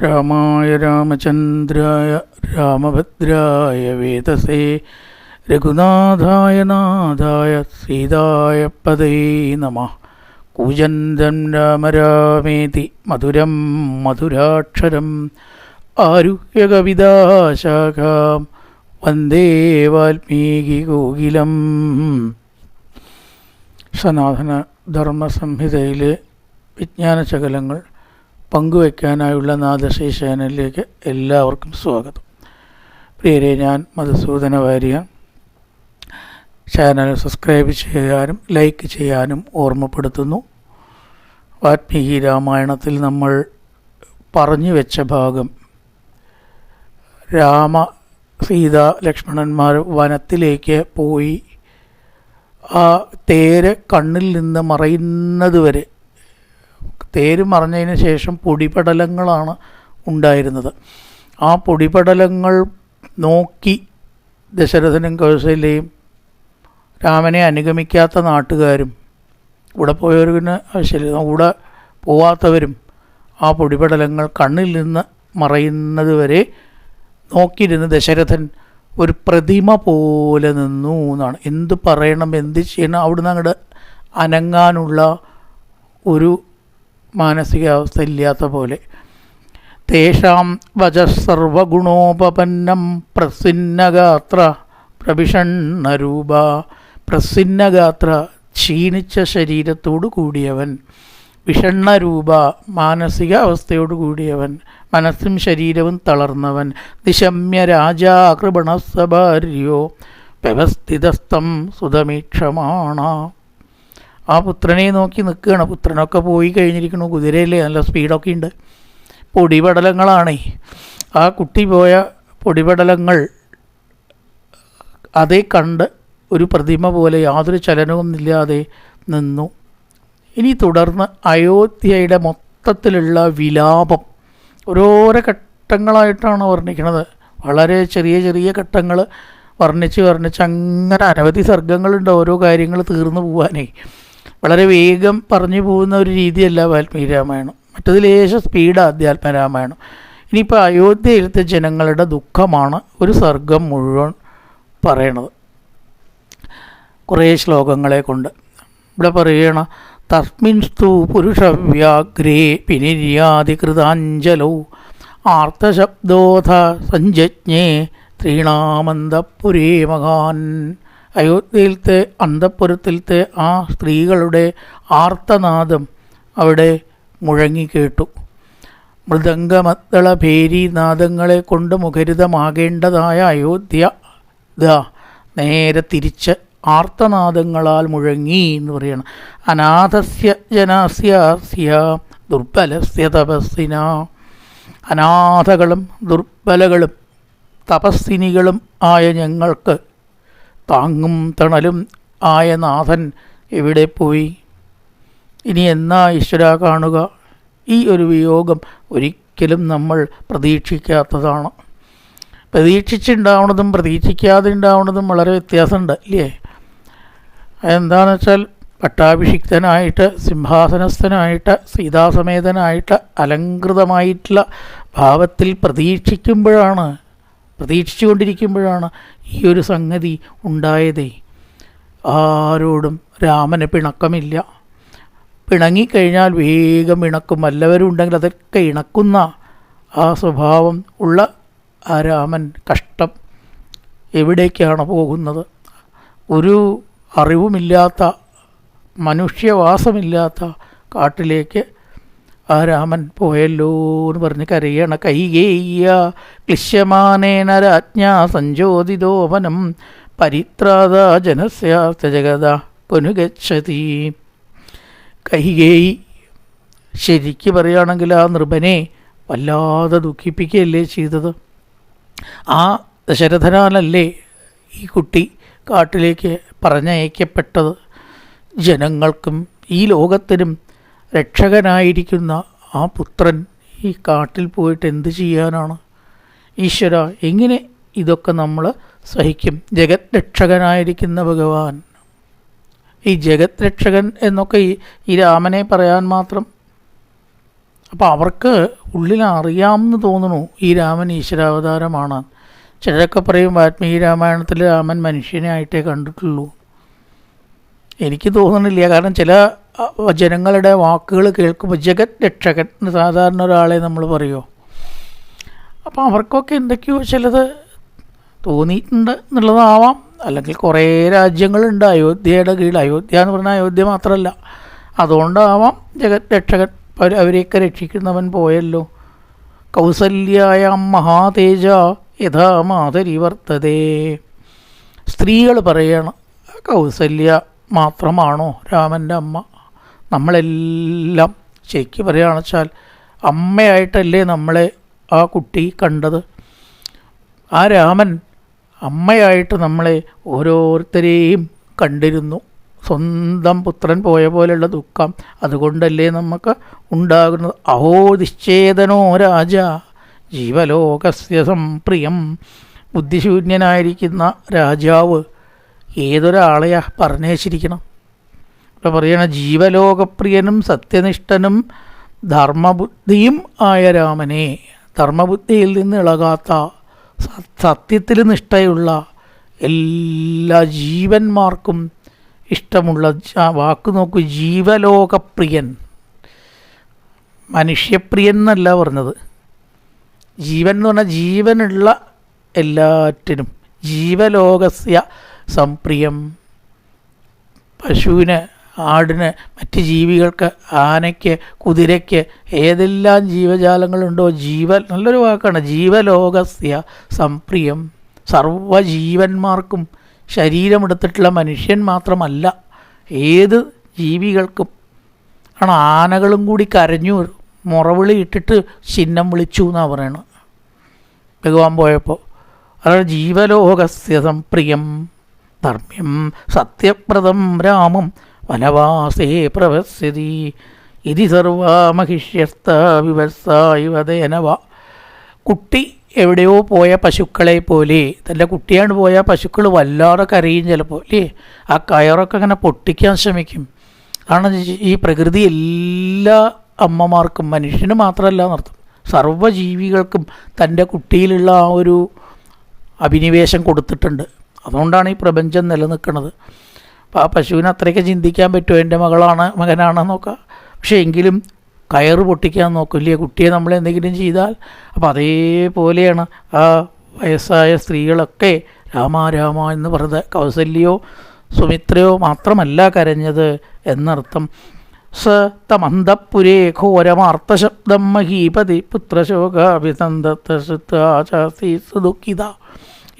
രാമായ രാമചന്ദ്രായ രാമഭദ്രായ വേദസേ രഘുനാഥായ നാഥായ സീതായ പദേ നമ. കൂജന്തം രാമ രാമേതി മധുരം മധുരാക്ഷരം ആരുഹ്യകവിതാശാഖാം വന്ദേ വാൽമീകി ഗോകിലം സനാതന ധർമ്മസംഹിതയിലെ വിജ്ഞാനശകലങ്ങൾ പങ്കുവയ്ക്കാനായുള്ള നാദശ്രീ ചാനലിലേക്ക് എല്ലാവർക്കും സ്വാഗതം. പ്രിയരെ ഞാൻ മധുസൂദന വാര്യ ചാനൽ സബ്സ്ക്രൈബ് ചെയ്യാനും ലൈക്ക് ചെയ്യാനും ഓർമ്മപ്പെടുത്തുന്നു. വാത്മീകി രാമായണത്തിൽ നമ്മൾ പറഞ്ഞു വെച്ച ഭാഗം രാമ സീത ലക്ഷ്മണന്മാർ വനത്തിലേക്ക് പോയി ആ തേര് കണ്ണിൽ നിന്ന് മറയുന്നത് വരെ തേര് മറിഞ്ഞതിന് ശേഷം പൊടിപടലങ്ങളാണ് ഉണ്ടായിരുന്നത്. ആ പൊടിപടലങ്ങൾ നോക്കി ദശരഥനും കൗശലയും രാമനെ അനുഗമിക്കാത്ത നാട്ടുകാരും കൂടെ പോയവർക്കിന് ആവശ്യമില്ല. കൂടെ പോവാത്തവരും ആ പൊടിപടലങ്ങൾ കണ്ണിൽ നിന്ന് മറയുന്നത് വരെ നോക്കിയിരുന്ന് ദശരഥൻ ഒരു പ്രതിമ പോലെ നിന്നു എന്നാണ്. എന്ത് പറയണം എന്ത് ചെയ്യണം അവിടുന്ന് അങ്ങോട്ട് അനങ്ങാനുള്ള ഒരു മാനസികാവസ്ഥ ഇല്ലാത്ത പോലെ. തേഷാം വചസർവഗുണോപന്നം പ്രസിന്നഗാത്ര പ്രഭിഷണ്ണരൂപ. പ്രസിന്നഗാത്ര ക്ഷീണിച്ച ശരീരത്തോടു കൂടിയവൻ. വിഷണ്ണരൂപ മാനസിക അവസ്ഥയോടു കൂടിയവൻ. മനസ്സും ശരീരവും തളർന്നവൻ. നിശമ്യ രാജാകൃപണസഭാര്യോ. വ്യവസ്ഥിതസ്ഥം സുതമീക്ഷമാണ. ആ പുത്രനെ നോക്കി നിൽക്കുകയാണ്. പുത്രനൊക്കെ പോയി കഴിഞ്ഞിരിക്കണു കുതിരയില്ലേ? നല്ല സ്പീഡൊക്കെ ഉണ്ട്. പൊടിപടലങ്ങളാണേ. ആ കുട്ടി പോയ പൊടിപടലങ്ങൾ അതേ കണ്ട് ഒരു പ്രതിമ പോലെ യാതൊരു ചലനവും ഇല്ലാതെ നിന്നു. ഇനി തുടർന്ന് അയോധ്യയുടെ മൊത്തത്തിലുള്ള വിലാപം. ഓരോരോ ഘട്ടങ്ങളായിട്ടാണ് വർണിക്കുന്നത്. വളരെ ചെറിയ ചെറിയ ഘട്ടങ്ങൾ വർണിച്ച് വർണിച്ച് അങ്ങനെ അനവധി സർഗങ്ങളുണ്ട് ഓരോ കാര്യങ്ങൾ തീർന്നു പോകാനേ വളരെ വേഗം പറഞ്ഞു പോകുന്ന ഒരു രീതിയല്ല വാൽമീകി രാമായണം മറ്റത് ലേശ സ്പീഡ് ആധ്യാത്മരാമായണം ഇനിയിപ്പോൾ അയോധ്യയിലത്തെ ജനങ്ങളുടെ ദുഃഖമാണ് ഒരു സർഗം മുഴുവൻ പറയണത്. കുറേ ശ്ലോകങ്ങളെ കൊണ്ട്. ഇവിടെ പറയണ തസ്മിൻസ്തു പുരുഷവ്യാഗ്രേ പിനിര്യാധികൃതാഞ്ജലൗ ആർത്തശബ്ദോധ സഞ്ജജ്ഞേ ത്രീണാമന്തപുരേ മഹാൻ. അയോധ്യയിലത്തെ അന്തപ്പുരത്തിലത്തെ ആ സ്ത്രീകളുടെ ആർത്തനാദം അവിടെ മുഴങ്ങിക്കേട്ടു മൃദംഗമദ്ദള ഭേരി നാദങ്ങളെ കൊണ്ട് മുഖരിതമാകേണ്ടതായ അയോധ്യ ദാ നേരെ തിരിച്ച് ആർത്തനാദങ്ങളാൽ മുഴങ്ങി എന്ന് പറയണം. അനാഥസ്യ ജനാസ്യാസ്യ ദുർബലസ്യ തപസ്സിന. അനാഥകളും ദുർബലകളും തപസ്സിനികളും ആയ ഞങ്ങൾക്ക് താങ്ങും തണലും ആയ നാഥൻ എവിടെ പോയി? ഇനി എന്നാ ഈശ്വര കാണുക? ഈ ഒരു വിയോഗം ഒരിക്കലും നമ്മൾ പ്രതീക്ഷിക്കാത്തതാണ്. പ്രതീക്ഷിച്ചുണ്ടാവണതും പ്രതീക്ഷിക്കാതെ ഉണ്ടാവണതും വളരെ വ്യത്യാസമുണ്ട് ഇല്ലേ? അതെന്താണെന്ന് വെച്ചാൽ പട്ടാഭിഷിക്തനായിട്ട് സിംഹാസനസ്ഥനായിട്ട് സീതാസമേതനായിട്ട് അലങ്കൃതമായിട്ടുള്ള ഭാവത്തിൽ പ്രതീക്ഷിക്കുമ്പോഴാണ് പ്രതീക്ഷിച്ചുകൊണ്ടിരിക്കുമ്പോഴാണ് ഈ ഒരു സംഗതി ഉണ്ടായതേ. ആരോടും രാമന് പിണക്കമില്ല. പിണങ്ങിക്കഴിഞ്ഞാൽ വേഗം ഇണക്കും. വല്ലവരും ഉണ്ടെങ്കിൽ അതൊക്കെ ഇണക്കുന്ന ആ സ്വഭാവം ഉള്ള ആ രാമൻ കഷ്ടം എവിടേക്കാണ് പോകുന്നത്? ഒരു അറിവുമില്ലാത്ത മനുഷ്യവാസമില്ലാത്ത കാട്ടിലേക്ക് ആ രാമൻ പോയല്ലോ എന്ന് പറഞ്ഞ് കരയണ കൈകേയ്യ. ക്ലിശ്യമാനേന രാജ്ഞാ സഞ്ചോദിതോപനം പരിത്രാത ജനസ്യാസ്ത ജഗത പുനുഗച്ഛതി. കൈകേയി ശരിക്ക് പറയുകയാണെങ്കിൽ ആ നൃപനെ വല്ലാതെ ദുഃഖിപ്പിക്കുകയല്ലേ ചെയ്തത്? ആ ദശരഥനാലല്ലേ ഈ കുട്ടി കാട്ടിലേക്ക് പറഞ്ഞയക്കപ്പെട്ടത്? ജനങ്ങൾക്കും ഈ ലോകത്തിനും രക്ഷകനായിരിക്കുന്ന ആ പുത്രൻ ഈ കാട്ടിൽ പോയിട്ട് എന്ത് ചെയ്യാനാണ്? ഈശ്വര എങ്ങനെ ഇതൊക്കെ നമ്മൾ സഹിക്കും? ജഗത് രക്ഷകനായിരിക്കുന്ന ഭഗവാൻ. ഈ ജഗത് രക്ഷകൻ എന്നൊക്കെ ഈ ഈ രാമനെ പറയാൻ മാത്രം. അപ്പോൾ അവർക്ക് ഉള്ളിൽ അറിയാമെന്ന് തോന്നുന്നു ഈ രാമൻ ഈശ്വരാവതാരമാണ്. ചിലരൊക്കെ പറയും വാൽമീകി രാമായണത്തിൽ രാമൻ മനുഷ്യനെ ആയിട്ടേ കണ്ടിട്ടുള്ളൂ. എനിക്ക് തോന്നുന്നില്ല കാരണം ചില ജനങ്ങളുടെ വാക്കുകൾ കേൾക്കുമ്പോൾ ജഗത് രക്ഷകൻ എന്ന് സാധാരണ ഒരാളെ നമ്മൾ പറയുമോ? അപ്പോൾ അവർക്കൊക്കെ എന്തൊക്കെയോ ചിലത് തോന്നിയിട്ടുണ്ട് എന്നുള്ളതാവാം. അല്ലെങ്കിൽ കുറേ രാജ്യങ്ങളുണ്ട്. അയോധ്യയുടെ കീഴിൽ അയോധ്യ എന്ന് പറഞ്ഞാൽ അയോധ്യ മാത്രമല്ല. അതുകൊണ്ടാവാം ജഗത് രക്ഷകൻ അവരെയൊക്കെ രക്ഷിക്കുന്നവൻ പോയല്ലോ. കൗസല്യായ മഹാതേജ യഥാ മാതരി വർത്തതേ. സ്ത്രീകൾ പറയണം കൗസല്യ മാത്രമാണോ രാമന്റെ അമ്മ? നമ്മളെല്ലാം ശരിക്കും പറയുകയാണെന്ന് വെച്ചാൽ അമ്മയായിട്ടല്ലേ നമ്മളെ ആ കുട്ടി കണ്ടത്. ആ രാമൻ അമ്മയായിട്ട് നമ്മളെ ഓരോരുത്തരെയും കണ്ടിരുന്നു. സ്വന്തം പുത്രൻ പോയ പോലെയുള്ള ദുഃഖം അതുകൊണ്ടല്ലേ നമുക്ക് ഉണ്ടാകുന്നത്. അഹോ നിശ്ചേതനോ രാജ ജീവലോകസ്യ സംപ്രിയം. ബുദ്ധിശൂന്യനായിരിക്കുന്ന രാജാവ് ഏതൊരാളെയാ പറഞ്ഞേച്ചിരിക്കണം ഇവിടെ പറയണ ജീവലോകപ്രിയനും സത്യനിഷ്ഠനും ധർമ്മബുദ്ധിയും ആയ രാമനെ ധർമ്മബുദ്ധിയിൽ നിന്ന് ഇളകാത്ത സത്യത്തിൽ നിഷ്ഠയുള്ള എല്ലാ ജീവന്മാർക്കും ഇഷ്ടമുള്ള വാക്ക് നോക്കൂ ജീവലോകപ്രിയൻ. മനുഷ്യപ്രിയൻ എന്നല്ല പറഞ്ഞത്. ജീവൻ എന്ന് പറഞ്ഞാൽ ജീവനുള്ള എല്ലാറ്റിനും. ജീവലോകസ്യ സംപ്രിയം. പശുവിന് ആടിന് മറ്റ് ജീവികൾക്ക് ആനയ്ക്ക് കുതിരയ്ക്ക് ഏതെല്ലാം ജീവജാലങ്ങളുണ്ടോ? ജീവ നല്ലൊരു വാക്കാണ്. ജീവലോകസ്യ സംപ്രിയം. സർവജീവന്മാർക്കും ശരീരമെടുത്തിട്ടുള്ള മനുഷ്യൻ മാത്രമല്ല ഏത് ജീവികൾക്കും. ആണ് ആനകളും കൂടി കരഞ്ഞു മുറവിളി ഇട്ടിട്ട് ചിഹ്നം വിളിച്ചു എന്നാണ് പറയണത്. ഭഗവാൻ പോയപ്പോൾ അതാണ് ജീവലോകസ്യ സംപ്രിയം ധർമ്മ്യം സത്യപ്രദം രാമം വനവാസേ പ്രവസ്യതി. ഇതി സർവാ മഹിഷ്യസ്ത വിവത്സ കുട്ടി എവിടെയോ പോയ പശുക്കളെ പോലെ തന്റെ കുട്ടിയാണ് പോയ പശുക്കൾ വല്ലാതെ കരയും ചിലപ്പോൾ അല്ലേ? ആ കയറൊക്കെ അങ്ങനെ പൊട്ടിക്കാൻ ശ്രമിക്കും. കാരണം ഈ പ്രകൃതി എല്ലാ അമ്മമാർക്കും മനുഷ്യന് മാത്രമല്ല എന്നർത്ഥം സർവജീവികൾക്കും തന്റെ കുട്ടിയിലുള്ള ആ ഒരു അഭിനിവേശം കൊടുത്തിട്ടുണ്ട്. അതുകൊണ്ടാണ് ഈ പ്രപഞ്ചം നിലനിൽക്കുന്നത്. അപ്പോൾ ആ പശുവിന് അത്രയൊക്കെ ചിന്തിക്കാൻ പറ്റുമോ? എന്റെ മകളാണ് മകനാണെന്നൊക്കെ പക്ഷേ എങ്കിലും കയറ് പൊട്ടിക്കാൻ നോക്കില്ലേ? കുട്ടിയെ നമ്മൾ എന്തെങ്കിലും ചെയ്താൽ. അപ്പോൾ അതേപോലെയാണ് ആ വയസ്സായ സ്ത്രീകളൊക്കെ രാമ രാമ എന്ന് പറഞ്ഞത് കൗസല്യോ സുമിത്രയോ മാത്രമല്ല കരഞ്ഞത് എന്നർത്ഥം. സ തമന്തപുരേ ഘോരമാർത്തശബ്ദം മഹീപതി പുത്രശോകാഭിസന്ധി സുദുഃഖിത.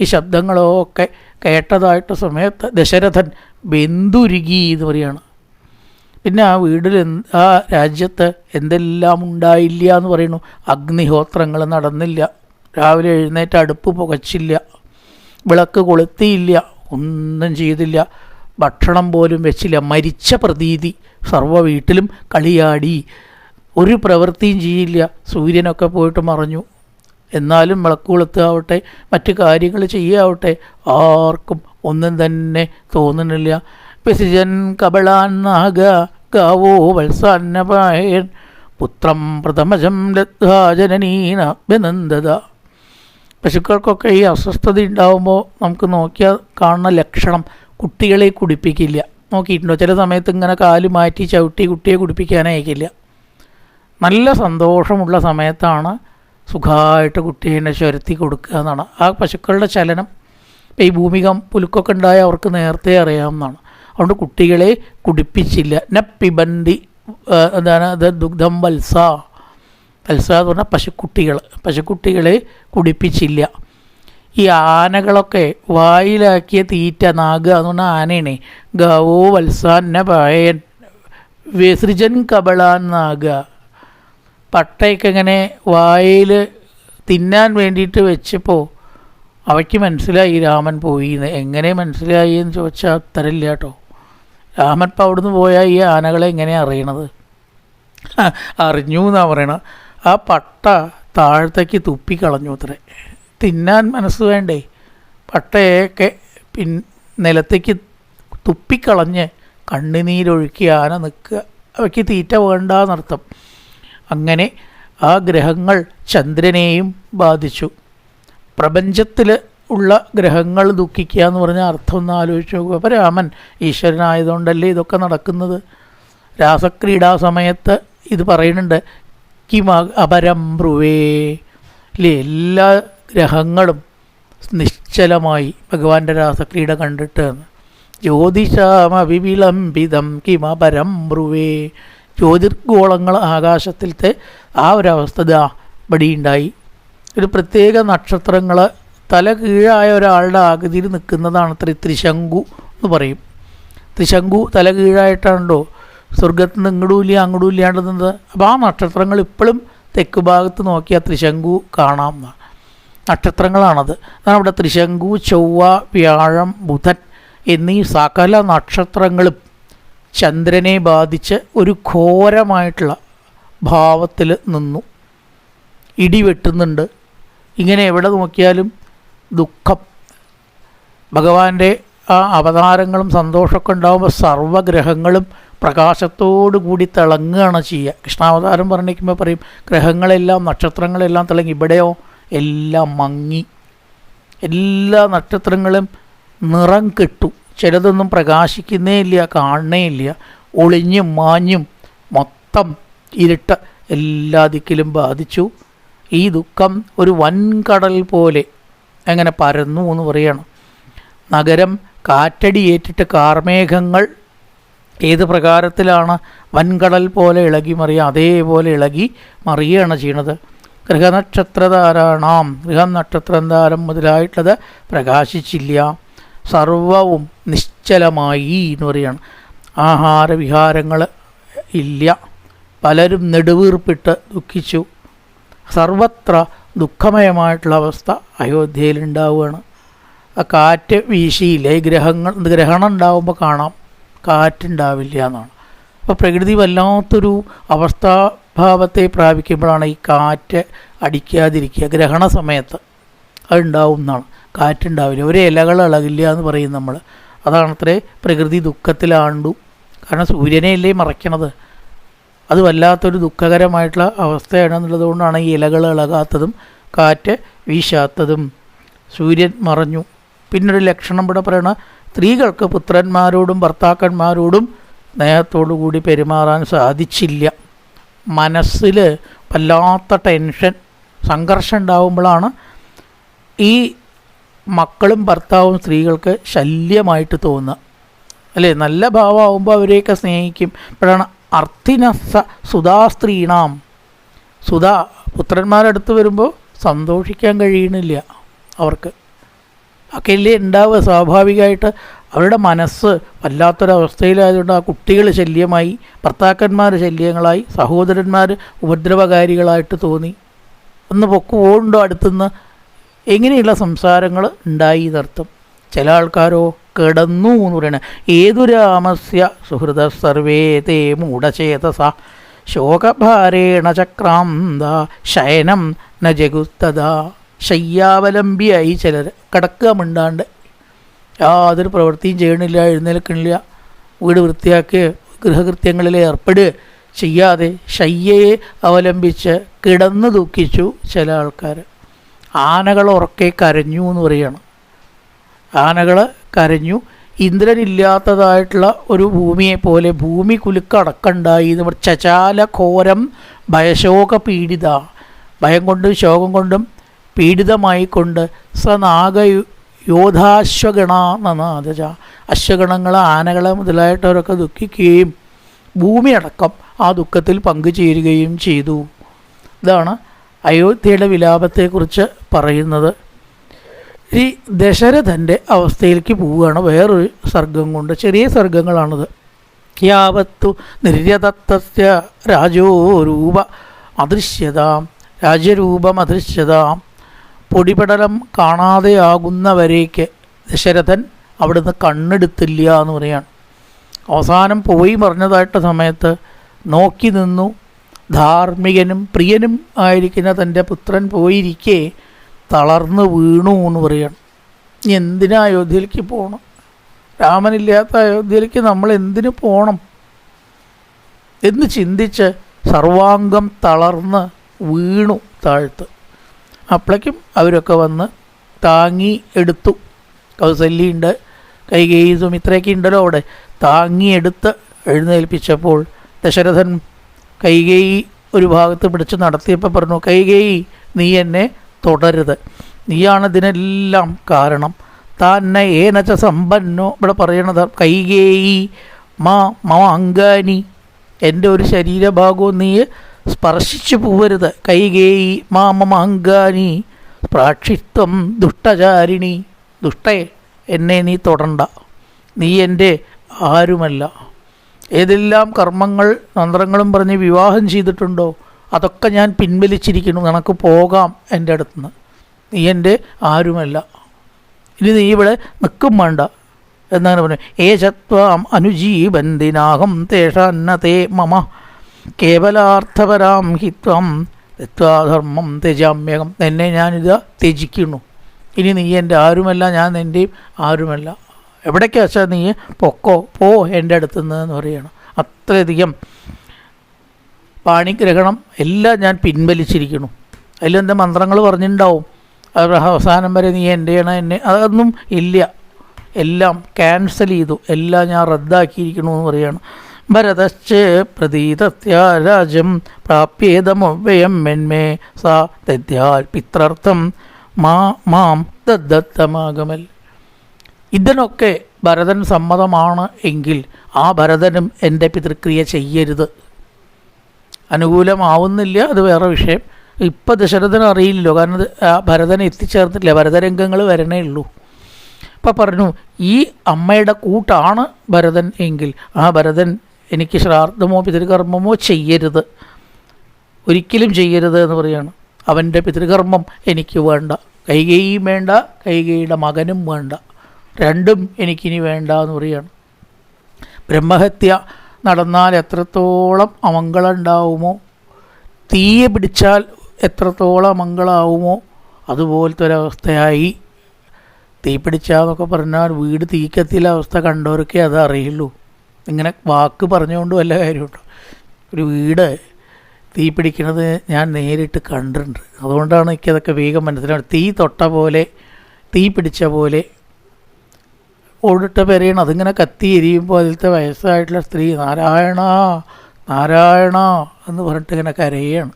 ഈ ശബ്ദങ്ങളൊക്കെ കേട്ടതായിട്ട് സമയത്ത് ദശരഥൻ ബന്ധുരുകി എന്ന് പറയാണ്. പിന്നെ ആ വീടിൽ ആ രാജ്യത്ത് എന്തെല്ലാം ഉണ്ടായില്ല എന്ന് പറയുന്നു. അഗ്നിഹോത്രങ്ങൾ നടന്നില്ല. രാവിലെ എഴുന്നേറ്റ് അടുപ്പ് പുകച്ചില്ല. വിളക്ക് കൊളുത്തിയില്ല. ഒന്നും ചെയ്തില്ല. ഭക്ഷണം പോലും വെച്ചില്ല. മരിച്ച പ്രതീതി. സർവ വീട്ടിലും കളിയാടി. ഒരു പ്രവൃത്തിയും ചെയ്യില്ല. സൂര്യനൊക്കെ പോയിട്ട് മറഞ്ഞു. എന്നാലും വിളക്ക് കൊളുത്താവട്ടെ മറ്റു കാര്യങ്ങൾ ചെയ്യാവട്ടെ ആർക്കും ഒന്നും തന്നെ തോന്നുന്നില്ല. പിസിജൻ കബളാൻ നാഗ ഗാവോ വത്സാന്നപായൻ പുത്രം പ്രഥമജം ലദ്ധാ ജനനീനാഭ്യനന്ദത പശുക്കൾക്കൊക്കെ ഈ അസ്വസ്ഥത ഉണ്ടാകുമ്പോൾ നമുക്ക് നോക്കിയാൽ കാണുന്ന ലക്ഷണം കുട്ടികളെ കുടിപ്പിക്കില്ല. നോക്കിയിട്ടുണ്ടോ? ചില സമയത്ത് ഇങ്ങനെ കാൽ മാറ്റി ചവിട്ടി കുട്ടിയെ കുടിപ്പിക്കാനയക്കില്ല. നല്ല സന്തോഷമുള്ള സമയത്താണ് സുഖമായിട്ട് കുട്ടീനെ ചുരത്തി കൊടുക്കുക എന്നാണ്. ആ പശുക്കളുടെ ചലനം ഇപ്പം ഈ ഭൂമികം പുലുക്കൊക്കെ ഉണ്ടായ അവർക്ക് നേരത്തെ അറിയാമെന്നാണ് അതുകൊണ്ട് കുട്ടികളെ കുടിപ്പിച്ചില്ല. ന പിബന്തി ആ, എന്താണ് അത് ദുഗ്ധം വത്സ. വത്സ എന്ന് പറഞ്ഞാൽ പശുക്കുട്ടികൾ. പശുക്കുട്ടികളെ കുടിപ്പിച്ചില്ല. ഈ ആനകളൊക്കെ വായിലാക്കിയ തീറ്റ നാഗ എന്ന് പറഞ്ഞാൽ ആനയാണ് ഗവോ വത്സാന്ന പായൻ വിസൃജൻ കബളാൻ നാഗ. പട്ടയൊക്കെ ഇങ്ങനെ വായിൽ തിന്നാൻ വേണ്ടിയിട്ട് വെച്ചപ്പോൾ അവയ്ക്ക് മനസ്സിലായി രാമൻ പോയി എന്ന് എങ്ങനെ മനസ്സിലായി എന്ന് ചോദിച്ചാൽ തരില്ല കേട്ടോ രാമൻ ഇപ്പം അവിടുന്ന് പോയാൽ ഈ ആനകളെ എങ്ങനെയാണ് അറിയണത്? അറിഞ്ഞു എന്നാണ് പറയണത് ആ പട്ട താഴത്തേക്ക് തുപ്പിക്കളഞ്ഞു അത്രേ. തിന്നാൻ മനസ്സ് വേണ്ടേ? പട്ടയൊക്കെ പിൻ നിലത്തേക്ക് തുപ്പിക്കളഞ്ഞ് കണ്ണുനീരൊഴുക്കി ആന നിൽക്കുക. അവയ്ക്ക് തീറ്റ വേണ്ടാന്നർത്ഥം. അങ്ങനെ ആ ഗ്രഹങ്ങൾ ചന്ദ്രനെയും ബാധിച്ചു. പ്രപഞ്ചത്തിൽ ഉള്ള ഗ്രഹങ്ങൾ ദുഃഖിക്കുക എന്ന് പറഞ്ഞാൽ അർത്ഥം ഒന്ന് ആലോചിച്ച് നോക്കുക. അപ്പോൾ രാമൻ ഈശ്വരനായതുകൊണ്ടല്ലേ ഇതൊക്കെ നടക്കുന്നത്? രാസക്രീഡാ സമയത്ത് ഇത് പറയുന്നുണ്ട് കിമ അപരം ബ്രുവേ. എല്ലാ ഗ്രഹങ്ങളും നിശ്ചലമായി ഭഗവാന്റെ രാസക്രീഡ കണ്ടിട്ട് ജ്യോതിഷാമവിവിളംബിതം കിമപരം ബ്രുവേ. ജ്യോതിർഗോളങ്ങൾ ആകാശത്തിലത്തെ ആ ഒരവസ്ഥ ഇതാ ഉണ്ടായി ഒരു പ്രത്യേക നക്ഷത്രങ്ങൾ തല കീഴായ ഒരാളുടെ ആകൃതിയിൽ നിൽക്കുന്നതാണ് അത്ര ത്രിശങ്കു എന്ന് പറയും. ത്രിശങ്കു തല കീഴായിട്ടാണല്ലോ. സ്വർഗത്ത് നിന്ന് ഇങ്ങോട്ടും ഇല്ല അങ്ങോട്ടും ഇല്ലാണ്ട് നിന്നത് അപ്പോൾ ആ നക്ഷത്രങ്ങൾ ഇപ്പോഴും തെക്ക് ഭാഗത്ത് നോക്കിയാൽ ത്രിശങ്കു കാണാം. നക്ഷത്രങ്ങളാണത്. അതാണ് ഇവിടെ ത്രിശങ്കു ചൊവ്വ വ്യാഴം ബുധൻ എന്നീ സകല നക്ഷത്രങ്ങളും ചന്ദ്രനെ ബാധിച്ച് ഒരു ഘോരമായിട്ടുള്ള ഭാവത്തിൽ നിന്നു. ഇടി വെട്ടുന്നുണ്ട്. ഇങ്ങനെ എവിടെ നോക്കിയാലും ദുഃഖം. ഭഗവാന്റെ ആ അവതാരങ്ങളും സന്തോഷമൊക്കെ ഉണ്ടാകുമ്പോൾ സർവഗ്രഹങ്ങളും കൂടി തിളങ്ങുകയാണ് ചെയ്യുക. കൃഷ്ണാവതാരം പറഞ്ഞിരിക്കുമ്പോൾ പറയും ഗ്രഹങ്ങളെല്ലാം നക്ഷത്രങ്ങളെല്ലാം തിളങ്ങി. ഇവിടെയോ എല്ലാം മങ്ങി. എല്ലാ നക്ഷത്രങ്ങളും നിറം കെട്ടു. ചിലതൊന്നും പ്രകാശിക്കുന്നേ ഇല്ല കാണണേ ഇല്ല. ഒളിഞ്ഞും മാഞ്ഞും മൊത്തം ഇരുട്ട എല്ലാ ദിക്കിലും ബാധിച്ചു. ഈ ദുഃഖം ഒരു വൻകടൽ പോലെ അങ്ങനെ പരന്നു എന്ന് പറയണം. നഗരം കാറ്റടിയേറ്റിട്ട് കാർമേഘങ്ങൾ ഏത് പ്രകാരത്തിലാണ് വൻകടൽ പോലെ ഇളകി മറിയുക അതേപോലെ ഇളകി മറിയുകയാണ് ചെയ്യണത്. ഗൃഹനക്ഷത്രധാരാണാം ഗൃഹനക്ഷത്രധാരം മുതലായിട്ടുള്ളത് പ്രകാശിച്ചില്ല. സർവവും നിശ്ചലമായി എന്ന് പറയുകയാണ് ആഹാരവിഹാരങ്ങൾ ഇല്ല. പലരും നെടുവീർപ്പിട്ട് ദുഃഖിച്ചു. സർവത്ര ദുഃഖമയമായിട്ടുള്ള അവസ്ഥ അയോധ്യയിലുണ്ടാവുകയാണ്. ആ കാറ്റ് വീശിയില്ലേ? ഗ്രഹങ്ങൾ ഗ്രഹണം ഉണ്ടാവുമ്പോൾ കാണാം. കാറ്റുണ്ടാവില്ല എന്നാണ്. അപ്പോൾ പ്രകൃതി വല്ലാത്തൊരു അവസ്ഥാഭാവത്തെ പ്രാപിക്കുമ്പോഴാണ് ഈ കാറ്റ് അടിക്കാതിരിക്കുക. ഗ്രഹണ സമയത്ത് അതുണ്ടാവും എന്നാണ് കാറ്റുണ്ടാവില്ല. ഒരു ഇലകൾ ഇളകില്ല എന്ന് പറയും നമ്മൾ അതാണ് അത്രേ പ്രകൃതി ദുഃഖത്തിലാണ്ടു. കാരണം സൂര്യനെ അല്ലേ മറയ്ക്കണത് അത് വല്ലാത്തൊരു ദുഃഖകരമായിട്ടുള്ള അവസ്ഥയാണ് എന്നുള്ളതുകൊണ്ടാണ് ഈ ഇലകൾ ഇളകാത്തതും കാറ്റ് വീശാത്തതും. സൂര്യൻ മറഞ്ഞു. പിന്നൊരു ലക്ഷണം ഇവിടെ പറയണ സ്ത്രീകൾക്ക് പുത്രന്മാരോടും ഭർത്താക്കന്മാരോടും സ്നേഹത്തോടു കൂടി പെരുമാറാൻ സാധിച്ചില്ല. മനസ്സിൽ വല്ലാത്ത ടെൻഷൻ സംഘർഷം ഉണ്ടാവുമ്പോഴാണ് ഈ മക്കളും ഭർത്താവും സ്ത്രീകൾക്ക് ശല്യമായിട്ട് തോന്നുക. അല്ലേ? നല്ല ഭാവമാകുമ്പോൾ അവരെയൊക്കെ സ്നേഹിക്കും. ഇപ്പോഴാണ് അർത്ഥിനസ സുധാസ്ത്രീണാം സുധാ പുത്രന്മാരടുത്ത് വരുമ്പോൾ സന്തോഷിക്കാൻ കഴിയണില്ല അവർക്ക്. ഒക്കെയല്ലേ ഉണ്ടാവുക? സ്വാഭാവികമായിട്ട് അവരുടെ മനസ്സ് വല്ലാത്തൊരവസ്ഥയിലായതുകൊണ്ട് ആ കുട്ടികൾ ശല്യമായി ഭർത്താക്കന്മാർ ശല്യങ്ങളായി സഹോദരന്മാർ ഉപദ്രവകാരികളായിട്ട് തോന്നി. ഒന്ന് പൊക്കുപോണ്ടോ അടുത്തുനിന്ന്? എങ്ങനെയുള്ള സംസാരങ്ങൾ ഉണ്ടായി എന്നർത്ഥം. ചില ആൾക്കാരോ കിടന്നു എന്ന് പറയണ ഏതു രാമസ്യ സുഹൃത സർവേ തേ മൂഢചേതസ ശോകഭാരേണ ചക്രാന്ത ശയനം ന ജഗുസ്തത ശയ്യാവലംബിയായി ചിലർ കിടക്കുക മിണ്ടാണ്ട്. യാതൊരു പ്രവൃത്തിയും ചെയ്യണില്ല എഴുന്നേൽക്കണില്ല. വീട് വൃത്തിയാക്കി ഗൃഹകൃത്യങ്ങളിൽ ഏർപ്പെടുക ചെയ്യാതെ ശയ്യയെ അവലംബിച്ച് കിടന്ന് ദുഃഖിച്ചു ചില ആൾക്കാർ ആനകൾ ഉറക്കെ കരഞ്ഞു എന്ന് പറയുകയാണ് ആനകൾ കരഞ്ഞു. ഇന്ദ്രനില്ലാത്തതായിട്ടുള്ള ഒരു ഭൂമിയെ പോലെ ഭൂമി കുലുക്കടക്കണ്ടായി എന്ന് ചചാല ഘോരം ഭയശോക പീഡിത. ഭയം കൊണ്ടും ശോകം കൊണ്ടും പീഡിതമായിക്കൊണ്ട് സ നാഗ യോധാശ്വഗണ എന്നാ അശ്വഗണങ്ങൾ ആനകളെ മുതലായിട്ടവരൊക്കെ ദുഃഖിക്കുകയും ഭൂമി അടക്കം ആ ദുഃഖത്തിൽ പങ്കുചേരുകയും ചെയ്തു. ഇതാണ് അയോധ്യയുടെ വിലാപത്തെക്കുറിച്ച് പറയുന്നത് ഈ ദശരഥന്റെ അവസ്ഥയിലേക്ക് പോവുകയാണ്. വേറൊരു സർഗം കൊണ്ട് ചെറിയ സർഗങ്ങളാണിത്. യാവത്തു നിർയതത്വസ്യ രാജോരൂപ അദൃശ്യതാം രാജരൂപം അദൃശ്യതാം. പൊടിപടലം കാണാതെയാകുന്നവരേക്ക് ദശരഥൻ അവിടുന്ന് കണ്ണെടുത്തില്ല എന്ന് പറയാണ്. അവസാനം പോയി പറഞ്ഞതായിട്ട സമയത്ത് നോക്കി നിന്നു. ധാർമ്മികനും പ്രിയനും ആയിരിക്കുന്ന തന്റെ പുത്രൻ പോയിരിക്കെ തളർന്നു വീണു എന്ന് പറയണം. എന്തിനാ അയോധ്യയിലേക്ക് പോകണം രാമനില്ലാത്ത അയോധ്യയിലേക്ക് നമ്മൾ എന്തിനു പോകണം എന്ന് ചിന്തിച്ച് സർവാംഗം തളർന്ന് വീണു താഴ്ത്ത്. അപ്പോഴേക്കും അവരൊക്കെ വന്ന് താങ്ങി എടുത്തു. കൗസല്യുണ്ട് കൈകേയി സുമിത്രയൊക്കെ ഉണ്ടല്ലോ അവിടെ. താങ്ങിയെടുത്ത് എഴുന്നേൽപ്പിച്ചപ്പോൾ ദശരഥൻ കൈകേയി ഒരു ഭാഗത്ത് പിടിച്ച് നടത്തിയപ്പോൾ പറഞ്ഞു കൈകേയി നീ എന്നെ തുടരുത് നീയാണ് ഇതിനെല്ലാം കാരണം. തന്നെ ഏനച്ച സമ്പന്നോ. ഇവിടെ പറയണത് കൈകേയി മാ മാ അങ്കാനി എന്റെ ഒരു ശരീരഭാഗവും നീ സ്പർശിച്ചു പോവരുത്. കൈകേയി മാ മമ അങ്കാനി പ്രാക്ഷിത്വം ദുഷ്ടചാരിണി. ദുഷ്ടേ എന്നെ നീ തൊടണ്ട. നീ എന്റെ ആരുമല്ല. ഏതെല്ലാം കർമ്മങ്ങൾ തന്ത്രങ്ങളും പറഞ്ഞ് വിവാഹം ചെയ്തിട്ടുണ്ടോ അതൊക്കെ ഞാൻ പിൻവലിച്ചിരിക്കുന്നു. നിനക്ക് പോകാം എന്റെ അടുത്തുനിന്ന്. നീ എന്റെ ആരുമല്ല. ഇനി നീ ഇവിടെ നിൽക്കും വേണ്ട. എന്നാണ് പറഞ്ഞു ഏശത്വാം അനുജീവന്തിനാഹം തേഷാന്ന തേ മമ. കേവലാർത്ഥപരാം ഹിത്വം തത്വാധർമ്മം ത്യജാമ്യകം. എന്നെ ഞാനിത് ത്യജിക്കുന്നു. ഇനി നീ എന്റെ ആരുമല്ല ഞാൻ നിന്റെയും ആരുമല്ല. എവിടേക്കാ വെച്ചാൽ നീ പൊക്കോ പോ എന്റെ അടുത്തുനിന്ന് എന്ന് പറയണം. അത്രയധികം പാണിഗ്രഹണം എല്ലാം ഞാൻ പിൻവലിച്ചിരിക്കുന്നു. അതിലെന്താ മന്ത്രങ്ങൾ പറഞ്ഞിട്ടുണ്ടാവും? അവസാനം വരെ നീ എന്റെയാണ് എന്നെ അതൊന്നും ഇല്ല. എല്ലാം ക്യാൻസൽ ചെയ്തു. എല്ലാം ഞാൻ റദ്ദാക്കിയിരിക്കുന്നു എന്ന് പറയുകയാണ് ഭരതശ്ചേ പ്രതീതത്യാരാജം പ്രാപ്യേതമവ്യയം മെന്മേ സാ ദദ്യാൽ പിത്രർത്ഥം മാ മാം ദത്തമാകമൽ ഇതിനൊക്കെ ഭരതൻ സമ്മതമാണ് എങ്കിൽ ആ ഭരതനും എന്റെ പിതൃക്രിയ ചെയ്യരുത്. അനുകൂലമാവുന്നില്ല അത് വേറെ വിഷയം. ഇപ്പം ദശരഥന് അറിയില്ലല്ലോ കാരണം ആ ഭരതനെ എത്തിച്ചേർന്നിട്ടില്ല ഭരതരംഗങ്ങൾ വരണേ ഉള്ളൂ. അപ്പം പറഞ്ഞു ഈ അമ്മയുടെ കൂട്ടാണ് ഭരതൻ എങ്കിൽ ആ ഭരതൻ എനിക്ക് ശ്രാദ്ധമോ പിതൃകർമ്മമോ ചെയ്യരുത്. ഒരിക്കലും ചെയ്യരുത് എന്ന് പറയാണ്. അവന്റെ പിതൃകർമ്മം എനിക്ക് വേണ്ട കൈകേയും വേണ്ട കൈകേയുടെ മകനും വേണ്ട. രണ്ടും എനിക്കിനി വേണ്ട എന്ന് പറയുകയാണ് ബ്രഹ്മഹത്യ നടന്നാൽ എത്രത്തോളം അമംഗളം ഉണ്ടാവുമോ തീയെ പിടിച്ചാൽ എത്രത്തോളം അമംഗളാവുമോ അതുപോലത്തെ ഒരവസ്ഥയായി തീ പിടിച്ചാന്നൊക്കെ പറഞ്ഞാൽ വീട് തീക്കത്തിയിലെ അവസ്ഥ കണ്ടവരൊക്കെ അത് അറിയുള്ളൂ ഇങ്ങനെ വാക്ക് പറഞ്ഞുകൊണ്ട് വല്ല കാര്യമുണ്ടോ? ഒരു വീട് തീ പിടിക്കുന്നത് ഞാൻ നേരിട്ട് കണ്ടിട്ടുണ്ട്. അതുകൊണ്ടാണ് എനിക്കതൊക്കെ വേഗം മനസ്സിലാവുന്നത്. തീ തൊട്ട പോലെ തീ പിടിച്ച പോലെ ഓടിട്ട പെരയണം. അതിങ്ങനെ കത്തി എരിയുമ്പോൾ അതിലത്തെ വയസ്സായിട്ടുള്ള സ്ത്രീ നാരായണ നാരായണ എന്ന് പറഞ്ഞിട്ട് ഇങ്ങനെ കരയാണ്.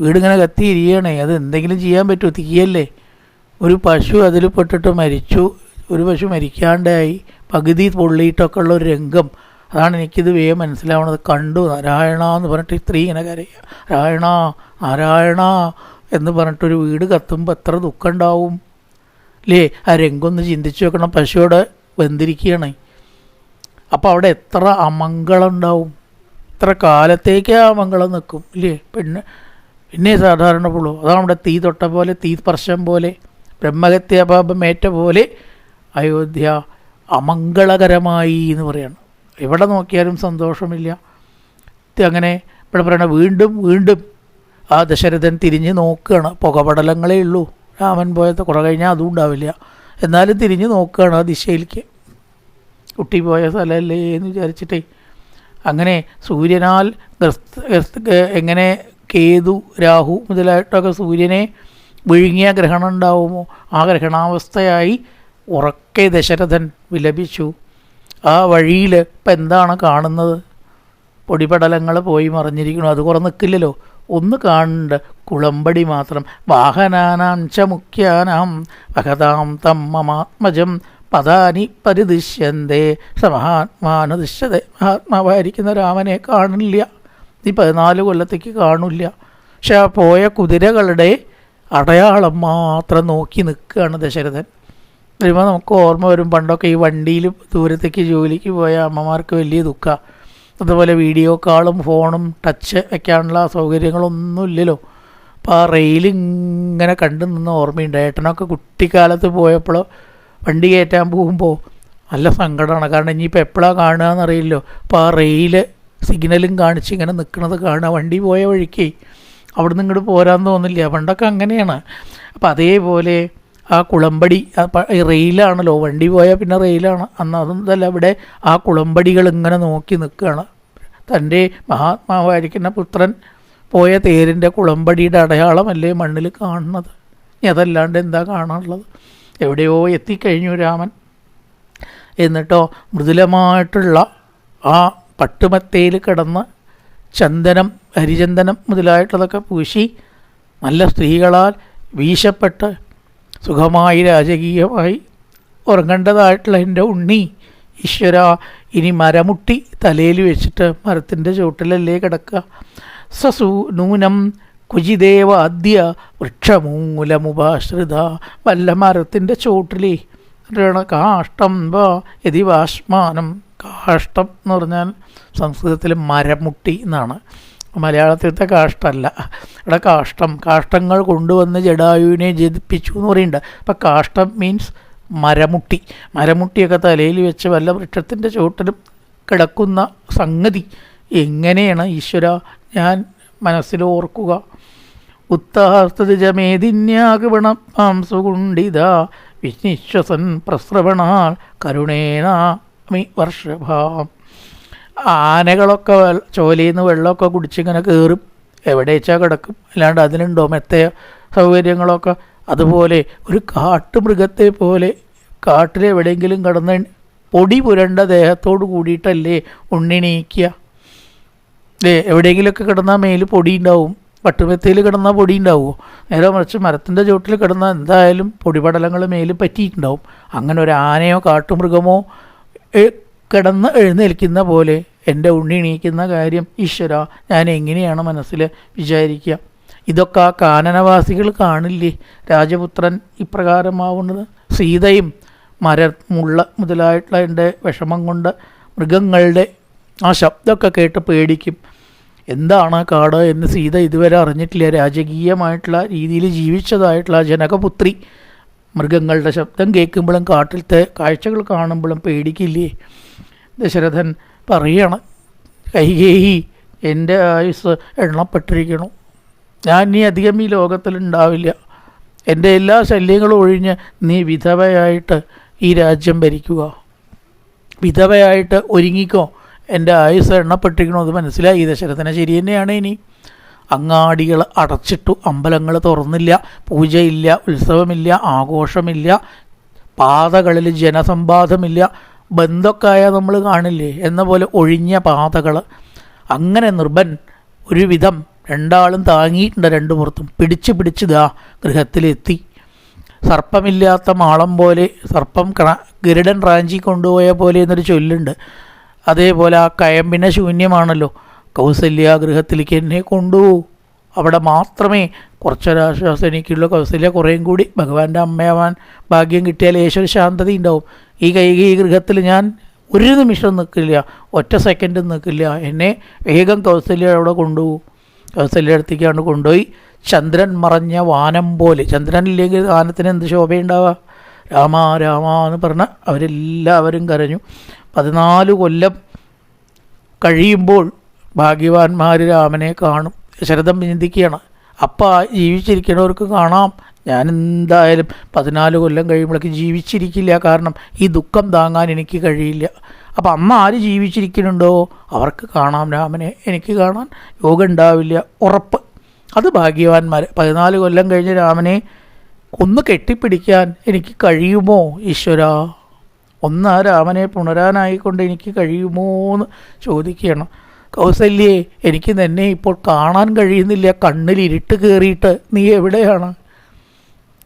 വീടിങ്ങനെ കത്തി എരിയണേ. അത് എന്തെങ്കിലും ചെയ്യാൻ പറ്റുമോ തീയല്ലേ. ഒരു പശു അതിൽ പെട്ടിട്ട് മരിച്ചു. ഒരു പശു മരിക്കാണ്ടായി. പകുതി പൊള്ളിയിട്ടൊക്കെ ഉള്ള ഒരു രംഗം. അതാണ് എനിക്കിത് വേഗം മനസ്സിലാവണത് കണ്ടു നാരായണ എന്ന് പറഞ്ഞിട്ട് സ്ത്രീ ഇങ്ങനെ കരയുക നാരായണ നാരായണ എന്ന് പറഞ്ഞിട്ടൊരു വീട് കത്തുമ്പോൾ എത്ര ദുഃഖം ഉണ്ടാവും. അല്ലേ ആ രംഗമൊന്ന് ചിന്തിച്ചു വെക്കണം. പശുവിടെ വെന്തിരിക്കുകയാണ് അപ്പോൾ അവിടെ എത്ര അമംഗളം ഉണ്ടാവും എത്ര കാലത്തേക്ക് ആ മംഗളം നിൽക്കും ഇല്ലേ പിന്നെ പിന്നെ സാധാരണ പുള്ളൂ അതാണ് നമ്മുടെ തീ തൊട്ട പോലെ തീ സ്പർശം പോലെ ബ്രഹ്മഹത്യാപാപമേറ്റ പോലെ അയോധ്യ അമംഗളകരമായി എന്ന് പറയാണ്. എവിടെ നോക്കിയാലും സന്തോഷമില്ല. അങ്ങനെ ഇവിടെ പറയണ വീണ്ടും വീണ്ടും ആ ദശരഥൻ തിരിഞ്ഞ് നോക്കുകയാണ്. പുകപടലങ്ങളേ ഉള്ളൂ. രാമൻ പോയത് കുറെ കഴിഞ്ഞാൽ അതും ഉണ്ടാവില്ല. എന്നാലും തിരിഞ്ഞ് നോക്കുകയാണ് ആ ദിശയിലേക്ക്. കുട്ടി പോയ സ്ഥലമല്ലേ എന്ന് വിചാരിച്ചിട്ടേ. അങ്ങനെ സൂര്യനാൽ എങ്ങനെ കേതു രാഹു മുതലായിട്ടൊക്കെ സൂര്യനെ വിഴുങ്ങിയ ഗ്രഹണം ഉണ്ടാവുമോ? ആ ഗ്രഹണാവസ്ഥയായി ഉറക്കെ ദശരഥൻ വിലപിച്ചു. ആ വഴിയിൽ ഇപ്പം എന്താണ് കാണുന്നത്? പൊടിപടലങ്ങൾ പോയി മറിഞ്ഞിരിക്കുന്നു. അത് കുറേ നിൽക്കില്ലല്ലോ ഒന്ന് കാണണ്ട് കുളമ്പടി മാത്രം. വാഹനാനാം ച മുഖ്യാനാം വഹതാം തം മമാത്മജം പദാനി പരിദിശ്യന്തേ. സമഹാത്മാന ദൃശ്യത. മഹാത്മാവായിരിക്കുന്ന രാമനെ കാണില്ല. ഈ പതിനാല് കൊല്ലത്തേക്ക് കാണില്ല. പക്ഷെ ആ പോയ കുതിരകളുടെ അടയാളം മാത്രം നോക്കി നിൽക്കുകയാണ് ദശരഥൻ. വരുമ്പോൾ നമുക്ക് ഓർമ്മ വരും പണ്ടൊക്കെ ഈ വണ്ടിയിൽ ദൂരത്തേക്ക് ജോലിക്ക് പോയ അമ്മമാർക്ക് വലിയ ദുഃഖമാണ് അതുപോലെ വീഡിയോ കാളും ഫോണും ടച്ച് വെക്കാനുള്ള സൗകര്യങ്ങളൊന്നും ഇല്ലല്ലോ അപ്പോൾ ആ റെയിൽ ഇങ്ങനെ കണ്ടു നിന്ന് ഓർമ്മയുണ്ട്. ഏട്ടനൊക്കെ കുട്ടിക്കാലത്ത് പോയപ്പോൾ വണ്ടി കയറ്റാൻ പോകുമ്പോൾ നല്ല സങ്കടമാണ്. കാരണം ഇനിയിപ്പോൾ എപ്പോഴാണ് കാണുക എന്നറിയില്ലോ അപ്പോൾ ആ റെയിൽ സിഗ്നലും കാണിച്ച് ഇങ്ങനെ നിൽക്കുന്നത് കാണുക. വണ്ടി പോയ വഴിക്ക് അവിടെ നിന്ന് ഇങ്ങോട്ട് പോരാൻ തോന്നില്ല. പണ്ടൊക്കെ അങ്ങനെയാണ്. അപ്പോൾ അതേപോലെ ആ കുളമ്പടി റെയിലാണല്ലോ വണ്ടി പോയാൽ പിന്നെ റെയിലാണ്. അന്ന് അതൊന്നല്ല ഇവിടെ ആ കുളമ്പടികൾ ഇങ്ങനെ നോക്കി നിൽക്കുകയാണ്. തന്റെ മഹാത്മാവായിരിക്കുന്ന പുത്രൻ പോയ തേരിന്റെ കുളമ്പടിയുടെ അടയാളമല്ലേ മണ്ണിൽ കാണുന്നത്? ഇനി അതല്ലാണ്ട് എന്താ കാണാനുള്ളത്? എവിടെയോ എത്തിക്കഴിഞ്ഞു രാമൻ. എന്നിട്ടോ മൃദുലമായിട്ടുള്ള ആ പട്ടുമത്തയിൽ കിടന്ന് ചന്ദനം ഹരിചന്ദനം മുതലായിട്ടുള്ളതൊക്കെ പൂശി നല്ല സ്ത്രീകളാൽ വീശപ്പെട്ട് സുഖമായി രാജകീയമായി ഉറങ്ങേണ്ടതായിട്ടുള്ള എന്റെ ഉണ്ണി. ഈശ്വര ഇനി മരമുട്ടി തലയിൽ വെച്ചിട്ട് മരത്തിന്റെ ചുവട്ടിലല്ലേ കിടക്കുക. സസു നൂനം കുജിദേവ അദ്യ വൃക്ഷമൂലമുപാശ്രിത. വല്ല മരത്തിന്റെ ചോട്ടിലേ കാഷ്ടം വാ യതി വാഷ്മാനം കാഷ്ടം എന്ന് പറഞ്ഞാൽ സംസ്കൃതത്തിൽ മരമുട്ടി എന്നാണ്. മലയാളത്തിലത്തെ കാഷ്ടമല്ല ഇവിടെ കാഷ്ടം കാഷ്ടങ്ങൾ കൊണ്ടുവന്ന് ജഡായുവിനെ ജതിപ്പിച്ചു എന്ന് പറയുന്നുണ്ട്. അപ്പം കാഷ്ടം മീൻസ് മരമുട്ടി. മരമുട്ടിയൊക്കെ തലയിൽ വെച്ച് വല്ല വൃക്ഷത്തിന്റെ ചുവട്ടിലും കിടക്കുന്ന സംഗതി. എങ്ങനെയാണ് ഈശ്വര ഞാൻ മനസ്സിൽ ഓർക്കുക. ഉത്താസ്തജമേദിന്യാഗവണം മാംസുകുണ്ടിത വിശ്വസൻ പ്രസ്രവണാൽ കരുണേനാമി വർഷഭാം. ആനകളൊക്കെ ചോലയിൽ നിന്ന് വെള്ളമൊക്കെ കുടിച്ചിങ്ങനെ കയറും എവിടെ വെച്ചാൽ കിടക്കും? അല്ലാണ്ട് അതിനുണ്ടോ മെത്ത സൗകര്യങ്ങളൊക്കെ? അതുപോലെ ഒരു കാട്ടുമൃഗത്തെ പോലെ കാട്ടിൽ എവിടെയെങ്കിലും കിടന്ന് പൊടി പുരണ്ട ദേഹത്തോട് കൂടിയിട്ടല്ലേ ഉണ്ണിണീക്കുക അല്ലേ എവിടെയെങ്കിലുമൊക്കെ കിടന്നാൽ മേൽ പൊടി ഉണ്ടാവും. പട്ടുമെത്തയിൽ കിടന്നാൽ പൊടി ഉണ്ടാവുമോ നേരെ മറിച്ച് മരത്തിന്റെ ചുവട്ടിൽ കിടന്നാൽ എന്തായാലും പൊടിപടലങ്ങൾ മേൽ പറ്റിയിട്ടുണ്ടാവും. അങ്ങനെ ഒരു ആനയോ കാട്ടുമൃഗമോ കിടന്ന് എഴുന്നേൽക്കുന്ന പോലെ എന്റെ ഉണ്ണി എണീക്കുന്ന കാര്യം ഈശ്വര ഞാൻ എങ്ങനെയാണ് മനസ്സിൽ വിചാരിക്കുക? ഇതൊക്കെ ആ കാനനവാസികൾ കാണില്ലേ? രാജപുത്രൻ ഇപ്രകാരമാവുന്നത്. സീതയും മര മുള്ള മുതലായിട്ടുള്ള എന്റെ വിഷമം കൊണ്ട് മൃഗങ്ങളുടെ ആ ശബ്ദമൊക്കെ കേട്ട് പേടിക്കും. എന്താണ് കാട് എന്ന് സീത ഇതുവരെ അറിഞ്ഞിട്ടില്ല. രാജകീയമായിട്ടുള്ള രീതിയിൽ ജീവിച്ചതായിട്ടുള്ള ജനകപുത്രി മൃഗങ്ങളുടെ ശബ്ദം കേൾക്കുമ്പോഴും കാട്ടിലത്തെ കാഴ്ചകൾ കാണുമ്പോഴും പേടിക്കില്ലേ? ദശരഥൻ പറയണം. കൈകേയി എന്റെ ആയുസ് എണ്ണപ്പെട്ടിരിക്കണം ഞാൻ നീ അധികം ഈ ലോകത്തിലുണ്ടാവില്ല എന്റെ എല്ലാ ശല്യങ്ങളും ഒഴിഞ്ഞ് നീ വിധവയായിട്ട് ഈ രാജ്യം ഭരിക്കുക. വിധവയായിട്ട് ഒരുങ്ങിക്കോ. എന്റെ ആയുസ് എണ്ണപ്പെട്ടിരിക്കണോ അത് മനസ്സിലായി. ദശരഥന ശരി തന്നെയാണ് ഇനി. അങ്ങാടികൾ അടച്ചിട്ടു അമ്പലങ്ങൾ തുറന്നില്ല. പൂജയില്ല ഉത്സവമില്ല ആഘോഷമില്ല. പാതകളിൽ ജനസമ്പാദമില്ല ബന്ധമൊക്കെ നമ്മൾ കാണില്ലേ? എന്ന പോലെ ഒഴിഞ്ഞ പാതകൾ അങ്ങനെ നിർബൻ ഒരുവിധം രണ്ടാളും താങ്ങിയിട്ടുണ്ട് രണ്ടു പുറത്തും. പിടിച്ച് പിടിച്ചിതാ ഗൃഹത്തിലെത്തി. സർപ്പമില്ലാത്ത മാളം പോലെ സർപ്പം ഗരുഡൻ റാഞ്ചി കൊണ്ടുപോയ പോലെ എന്നൊരു ചൊല്ലുണ്ട്. അതേപോലെ ആ കയമ്പിനെ ശൂന്യമാണല്ലോ. കൗസല്യ ഗൃഹത്തിലേക്ക് എന്നെ കൊണ്ടുപോകൂ. അവിടെ മാത്രമേ കുറച്ചൊരാശ്വാസം എനിക്കുള്ള കൗസല്യ കുറേയും കൂടി ഭഗവാന്റെ അമ്മയാവാൻ ഭാഗ്യം കിട്ടിയാൽ ഈശ്വര ശാന്തത ഉണ്ടാവും. ഈ കൈകി ഈ ഗൃഹത്തിൽ ഞാൻ ഒരു നിമിഷം നിൽക്കില്ല. ഒറ്റ സെക്കൻഡ് നിൽക്കില്ല. എന്നെ വേഗം കൗസല്യ അവിടെ കൊണ്ടുപോകും. കൗസല്യ അടുത്തേക്കാണ് കൊണ്ടുപോയി. ചന്ദ്രൻ മറഞ്ഞ വാനം പോലെ. ചന്ദ്രൻ ഇല്ലെങ്കിൽ വാനത്തിന് എന്ത് ശോഭയുണ്ടാവുക? രാമ രാമ എന്ന് പറഞ്ഞ അവരെല്ലാവരും കരഞ്ഞു. പതിനാല് കൊല്ലം കഴിയുമ്പോൾ ഭാഗ്യവാന്മാർ രാമനെ കാണും. ശരതം ചിന്തിക്കുകയാണ്. അപ്പം ജീവിച്ചിരിക്കുന്നവർക്ക് കാണാം. ഞാൻ എന്തായാലും പതിനാല് കൊല്ലം കഴിയുമ്പോഴേക്ക് ജീവിച്ചിരിക്കില്ല. കാരണം ഈ ദുഃഖം താങ്ങാൻ എനിക്ക് കഴിയില്ല. അപ്പം അന്ന് ആര് ജീവിച്ചിരിക്കുന്നുണ്ടോ? അവർക്ക് കാണാം രാമനെ എനിക്ക് കാണാൻ യോഗം ഉണ്ടാവില്ല. ഉറപ്പ്. അത് ഭാഗ്യവാന്മാർ പതിനാല് കൊല്ലം കഴിഞ്ഞ് രാമനെ ഒന്ന് കെട്ടിപ്പിടിക്കാൻ എനിക്ക് കഴിയുമോ ഈശ്വര? ഒന്ന് ആ രാമനെ പുണരാനായിക്കൊണ്ട് എനിക്ക് കഴിയുമോ എന്ന് ചോദിക്കണം കൗസല്യേ എനിക്ക് നിന്നെ ഇപ്പോൾ കാണാൻ കഴിയുന്നില്ല. കണ്ണിൽ ഇരുട്ട് കയറിയിട്ട് നീ എവിടെയാണ്?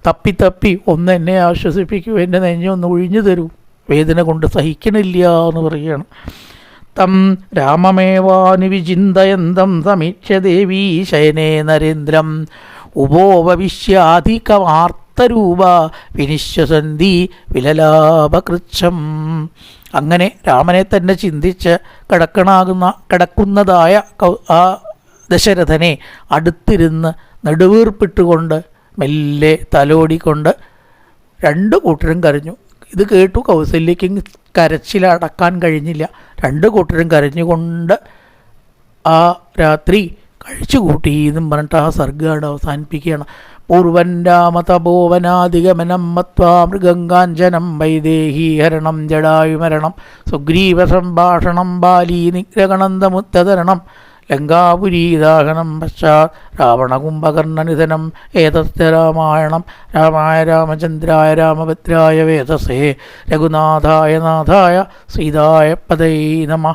തപ്പി തപ്പി ഒന്ന് എന്നെ ആശ്വസിപ്പിക്കൂ എന്റെ നെഞ്ഞൊന്ന് ഒഴിഞ്ഞു തരൂ. വേദന കൊണ്ട് സഹിക്കണില്ല എന്ന് പറയുകയാണ്. തം രാമമേവാനുവിചിന്തയന്തം സമീക്ഷ ദേവീ ശയനേ നരേന്ദ്രം. ഉപോപവിശ്യാധികമാർത്തരൂപ വിനിശ്വസന്തി വിലലാപകൃച്ഛം. അങ്ങനെ രാമനെ തന്നെ ചിന്തിച്ച് കിടക്കണാകുന്ന കിടക്കുന്നതായ ആ ദശരഥനെ അടുത്തിരുന്ന് നെടുവീർപ്പിട്ടുകൊണ്ട് മെല്ലെ തലോടിക്കൊണ്ട് രണ്ട് കൂട്ടരും കരഞ്ഞു. ഇത് കേട്ടു കൗസല്യയ്ക്ക് കരച്ചിലടക്കാൻ കഴിഞ്ഞില്ല. രണ്ട് കൂട്ടരും കരഞ്ഞുകൊണ്ട് ആ രാത്രി കഴിച്ചു കൂട്ടി എന്നും പറഞ്ഞിട്ട് ആ സർഗാട് അവസാനിപ്പിക്കുകയാണ്. പൂർവൻ രാമതപോവനാധിഗമനം മത്വാ മൃഗങ്കാഞ്ചനം വൈദേഹീഹരണം ജടായുമരണം സുഗ്രീവ സംഭാഷണം ബാലീ നിഗ്രഹണന്തമുത്തതരണം ലങ്കാപുരീദാഹനം പശ്ചാത് രാവണകുംഭകർണനിധനം ഏതസ്യ രാമായണം രാമായ രാമചന്ദ്രായ രാമഭദ്രായ വേദസേ രഘുനാഥായ നാഥായ സീതായ പദൈ നമ